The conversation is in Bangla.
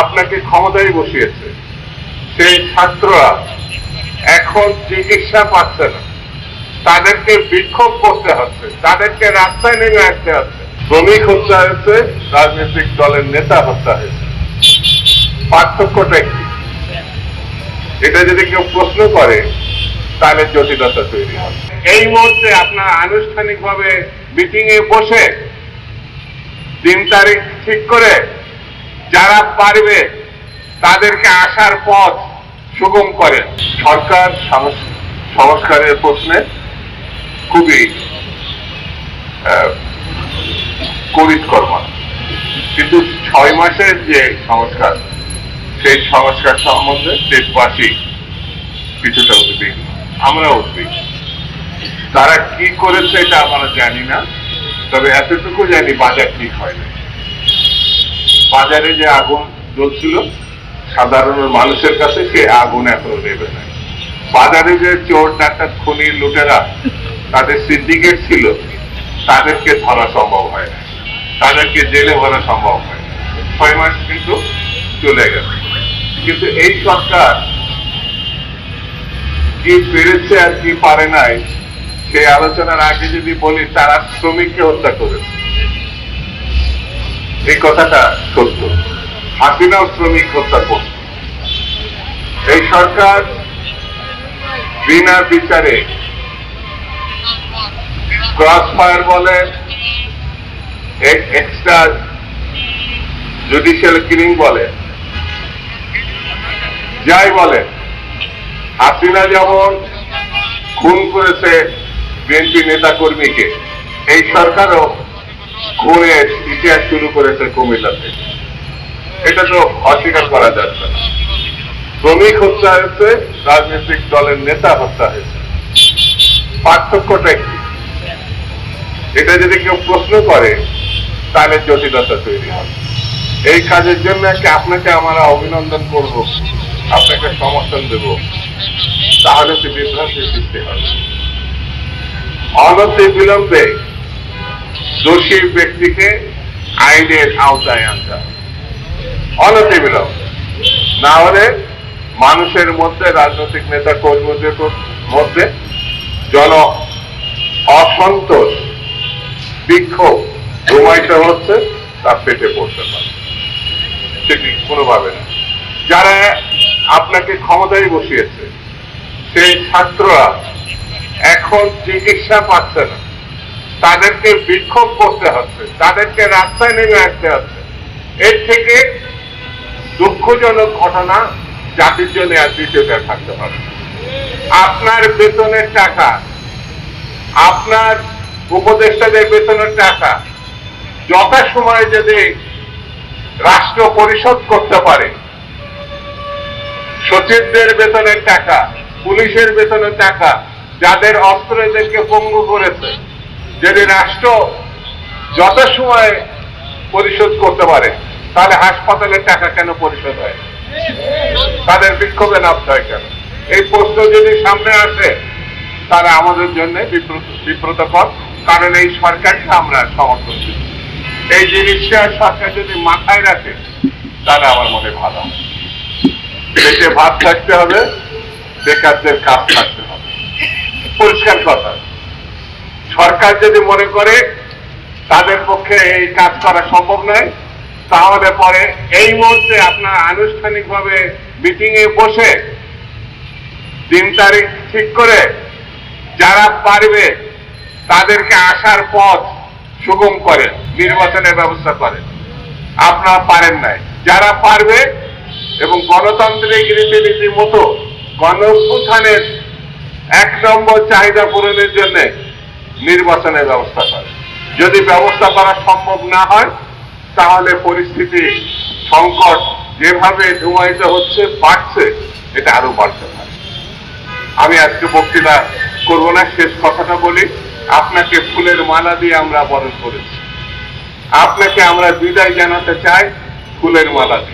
আপনাকে ক্ষমতায় বসিয়েছে। সেই ছাত্ররা এখন চিকিৎসা পাচ্ছে না। তাদেরকে বিক্ষোভ করতে হচ্ছে। তাদেরকে রাস্তায় নেমে আসতে হচ্ছে। শ্রমিক হত্যা হয়েছে, রাজনৈতিক দলের নেতা হত্যা হয়েছে। পার্থক্যটা কি? এটা যদি কেউ প্রশ্ন করে, তাহলে জটিলতা তৈরি হবে। এই মুহূর্তে আপনার আনুষ্ঠানিকভাবে মিটিং এ বসে দিন তারিখ ঠিক করে যারা পারবে তাদেরকে আসার পথ সুগম করেন সরকার সংস্কারের প্রশ্নে খুবই করিতকর্মা কিন্তু ছয় মাসের যে সংস্কার, সেই সংস্কার সম্বন্ধে দেশবাসী কিছুটা উদ্বিগ্ন। আমরা উদ্বিগ্ন। তারা কি করেছে এটা আমরা জানি না, তবে এতটুকু জানি বাজার ঠিক হয় না বাজারে যে আগুন জ্বলছিল, সাধারণ মানুষের কাছে সে আগুন এখনও নেবে না। বাজারে যে চোর, ডাকাত, খুনি, লুটেরা তাদের সিন্ডিকেট ছিল, তাদেরকে ধরা সম্ভব হয় না। তাদেরকে জেলে ভরা সম্ভব হয় ছয় মাস কিন্তু চলে গেছে। কিন্তু এই সরকার কি পেরেছে আর কি পারে নাই, সেই আলোচনার আগে যদি বলি, তারা শ্রমিককে হত্যা করেছে। এই কথাটা সত্য। হাসিনাও শ্রমিক হত্যা করত এই সরকার বিনা বিচারে ক্রস ফায়ার বলে এক্সট্রা জুডিশিয়াল কিলিং বলে, যাই বলে, হাসিনা যেমন খুন করেছে বিএনপি নেতা কর্মীকে এই সরকারও খুনের ইতিহাস শুরু করেছে কুমিল্লাতে। এটা তো অস্বীকার করা যাচ্ছে না। শ্রমিক হত্যা হয়েছে, রাজনৈতিক দলের নেতা হত্যা হয়েছে। পার্থক্যটা কি? এটা যদি কেউ প্রশ্ন করে, তাহলে জটিলতা তৈরি হবে। এই কাজের জন্য কি আপনাকে আমরা অভিনন্দন করব? আপনাকে সমর্থন দেব? তাহলে তো বিভ্রান্তির সৃষ্টি হবে। অনতি বিলম্বে দোষী ব্যক্তিকে আইনের আওতায় আনতে হবে। অনতি বিলম্বে না হলে মানুষের মধ্যে, রাজনৈতিক নেতা কর্মীদের মধ্যে জন অসন্তোষ, বিক্ষোভ প্রমাণিত হচ্ছে, তা পেটে পড়তে পারে। সেটি কোনোভাবে না। যারা আপনাকে ক্ষমতায় বসিয়েছে, সেই ছাত্ররা এখন চিকিৎসা পাচ্ছে না। তাদেরকে বিক্ষোভ করতে হচ্ছে, তাদেরকে রাস্তায় নেমে আসতে হচ্ছে। এর থেকে দুঃখজনক ঘটনা জাতির জন্য আর দ্বিতীয়টা থাকতে হবে আপনার বেতনের টাকা, আপনার উপদেষ্টাদের বেতনের টাকা যথাসময়ে যদি রাষ্ট্র পরিশোধ করতে পারে, সচিবদের বেতনের টাকা, পুলিশের বেতনের টাকা, যাদের অস্ত্র এদেরকে পঙ্গু করেছে যদি রাষ্ট্র যথাসময়ে পরিশোধ করতে পারে, তাহলে হাসপাতালের টাকা কেন পরিশোধ হয়? তাদের বিক্ষোভে নামতে হয় কেন? এই প্রশ্ন যদি সামনে আসে তারা আমাদের জন্য বিব্রতকর, কারণ এই সরকারকে আমরা সমর্থন দিচ্ছি এই জিনিসটা সরকার যদি মাথায় রাখে, তাহলে আমার মনে ভালো। পেটে ভাত থাকতে হবে, বেকারদের কাজ থাকতে হবে। পরিষ্কার কথা। সরকার যদি মনে করে তাদের পক্ষে এই কাজ করা সম্ভব নয়, তাহলে পরে এই মুহূর্তে আপনার আনুষ্ঠানিকভাবে এ বসে দিন তারিখ ঠিক করে যারা পারবে তাদেরকে আসার পথ সুগম করেন নির্বাচনের ব্যবস্থা করেন আপনারা পারেন নাই। যারা পারবে এবং গণতান্ত্রিক রীতিনীতি মতো গণ এক নম্বর চাহিদা পূরণের জন্য নির্বাচনের ব্যবস্থা করে। যদি ব্যবস্থা করা সম্ভব না হয়, তাহলে পরিস্থিতি সংকট যেভাবে ধুমায়িত হচ্ছে, বাড়ছে, এটা আরও বাড়তে পারে। আমি আজকে বক্তৃতা করব না, শেষ কথাটা বলি, আপনাকে ফুলের মালা দিয়ে আমরা বরণ করেছি। আপনাকে আমরা বিদায় জানাতে চাই, ফুলের মালা দিয়ে।